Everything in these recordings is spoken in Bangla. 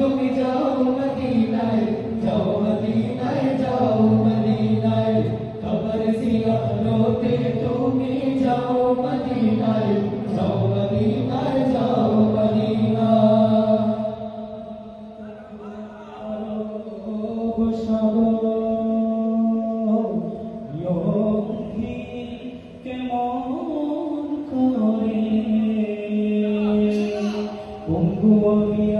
তুমি যাও মদিনায় যাও মদিনায় যাও মদিনায় কবর জিয়ারতে তুমি যাও মদিনায় যাও মদিনায় যাও মদিনা কেমন করে পঙ্গু আমি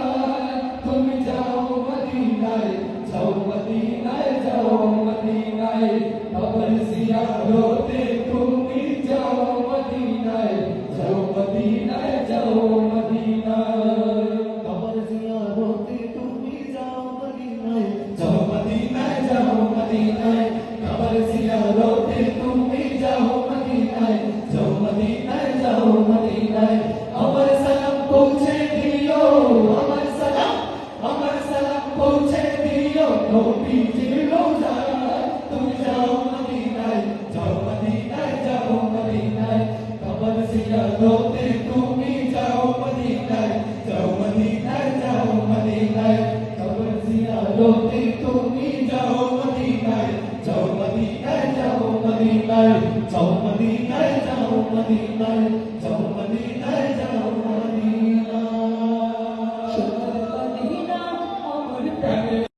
Lord. মদিনায় যাও মদিনায় যাও মদিনায়।